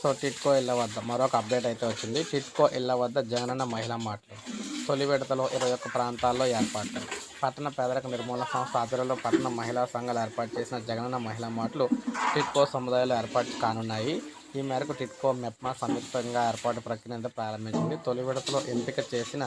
So TIDCO ఇళ్ళ వద్ద మరొక అప్డేట్ అయితే వచ్చింది. టిట్కో ఇళ్ళ వద్ద జగనన్న మహిళా మాటలు తొలి విడతలో ఇరవై ఒక్క ప్రాంతాల్లో ఏర్పాటు పట్టణ పేదరిక నిర్మూలన సంస్థ ఆధ్వర్యంలో పట్టణ మహిళా సంఘాలు ఏర్పాటు చేసిన జగనన్న మహిళా మాటలు టిట్కో సముదాయాలు ఏర్పాటు కానున్నాయి. ఈ మేరకు టిట్కో మెప్మా సంయుక్తంగా ఏర్పాటు ప్రక్రియ ప్రారంభించింది. తొలి విడతలో ఎంపిక చేసిన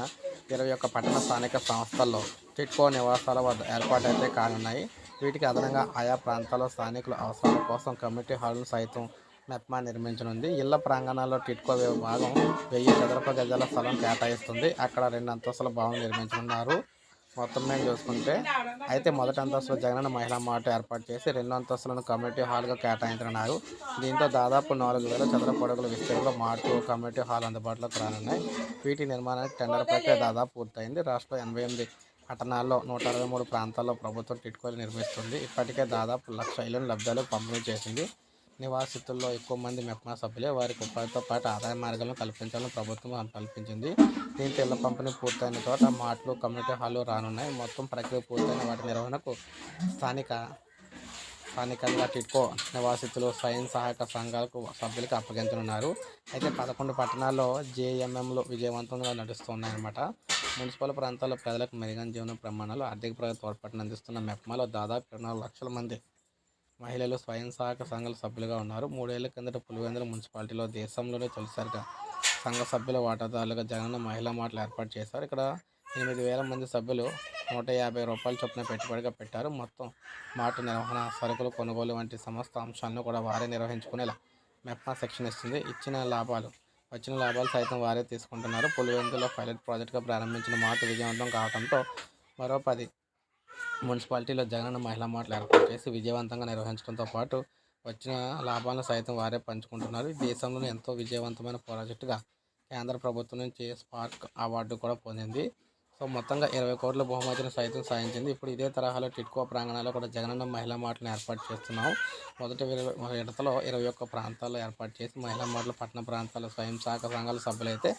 ఇరవై ఒక్క పట్టణ స్థానిక సంస్థల్లో టిట్కో నివాసాల వద్ద ఏర్పాటైతే కానున్నాయి. వీటికి అదనంగా ఆయా ప్రాంతాల్లో స్థానికుల అవసరాల కోసం కమ్యూనిటీ హాల్ను సైతం మెప్మా నిర్మించనుంది. ఇళ్ళ ప్రాంగణాల్లో టిట్కో విభాగం వెయ్యి చదరపు గజాల స్థలం కేటాయిస్తుంది. అక్కడ రెండు అంతస్తుల భవనం నిర్మించనున్నారు. మొత్తం మేము చూసుకుంటే అయితే మొదటి అంతస్తులో జగనన్న మహిళా మాట ఏర్పాటు చేసి రెండు అంతస్తులను కమ్యూనిటీ హాల్గా కేటాయించనున్నారు. దీంతో దాదాపు నాలుగు వేల చదరపు అడుగుల విస్తీర్ణంలో మార్టు కమ్యూనిటీ హాల్ అందుబాటులోకి రానున్నాయి. వీటి నిర్మాణానికి టెండర్ ప్రక్రియ దాదాపు పూర్తయింది. రాష్ట్రంలో ఎనభై ఎనిమిది పట్టణాల్లో నూట అరవై మూడు ప్రాంతాల్లో ప్రభుత్వం టిట్కోలు నిర్మిస్తుంది. ఇప్పటికే దాదాపు లక్ష ఇళ్ళను లబ్ధాలు పంపిణీ చేసింది. నివాసితుల్లో ఎక్కువ మంది మెప్మా సభ్యులే వారికి ఉపాధితో పాటు ఆదాయ మార్గాలను కల్పించాలని ప్రభుత్వం కల్పించింది. దీంతో ఇళ్ళ పంపిణీ పూర్తయిన చోట మాటలు కమ్యూనిటీ హాలు రానున్నాయి. మొత్తం ప్రక్రియ పూర్తయిన వాటి నిర్వహణకు స్థానిక స్థానికంగా టిట్కో నివాసితులు స్వయం సహాయక సంఘాలకు సభ్యులకు అప్పగించనున్నారు. అయితే పదకొండు పట్టణాల్లో జేఎంఎంలు విజయవంతంగా నడుస్తున్నాయన్నమాట. మున్సిపల్ ప్రాంతాల్లో ప్రజలకు మెరుగైన జీవన ప్రమాణాలు ఆర్థిక ప్రగతి తోడ్పాటును అందిస్తున్న మెప్మాలో దాదాపు ఇరవై నాలుగు లక్షల మంది మహిళలు స్వయం సహాయక సంఘాల సభ్యులుగా ఉన్నారు. మూడేళ్ళ కిందట పులివెందుల మున్సిపాలిటీలో దేశంలోనే తొలిసారిగా సంఘ సభ్యుల వాటాదారులుగా జగనన్న మహిళా మాటలు ఏర్పాటు చేశారు. ఇక్కడ ఎనిమిది వేల మంది సభ్యులు నూట యాభై రూపాయల చొప్పున పెట్టుబడిగా పెట్టారు. మొత్తం మాట నిర్వహణ సరుకులు కొనుగోలు వంటి సమస్త అంశాలను కూడా వారే నిర్వహించుకునేలా మెప్మా సెక్షన్ ఇస్తుంది. ఇచ్చిన లాభాలు వచ్చిన లాభాలు సైతం వారే తీసుకుంటున్నారు. పులివెందులో పైలట్ ప్రాజెక్టుగా ప్రారంభించిన మాట విజయవంతం కావడంతో మరో పది మున్సిపాలిటీలో జగనన్న మహిళా మాటలు ఏర్పాటు చేసి విజయవంతంగా నిర్వహించడంతో పాటు వచ్చిన లాభాలను సైతం వారే పంచుకుంటున్నారు. ఈ ఎంతో విజయవంతమైన ప్రాజెక్టుగా కేంద్ర ప్రభుత్వం నుంచి స్పార్క్ అవార్డు కూడా పొందింది. సో మొత్తంగా ఇరవై కోట్ల బహుమతిని సైతం సాధించింది. ఇప్పుడు ఇదే తరహాలో టిట్కో ప్రాంగణాల్లో కూడా జగనన్న మహిళా మాటలను ఏర్పాటు చేస్తున్నాం మొదటి విడతలో ఇరవై ఒక్క ప్రాంతాల్లో ఏర్పాటు చేసి మహిళా మాటలు పట్టణ ప్రాంతాల స్వయం సహాయక సంఘాల సభ్యులైతే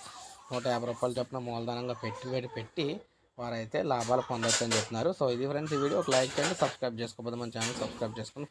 నూట యాభై రూపాయలు చొప్పున మూలధనంగా పెట్టుబడి పెట్టి వారైతే లాభాలు పొందొచ్చు అని చెప్తున్నారు. సో ఇది ఫ్రెండ్స్ ఈ వీడియో. ఒక లైక్ చేయండి సబ్స్క్రైబ్ చేసుకోకపోతే మన ఛానల్ సబ్స్క్రైబ్ చేసుకుని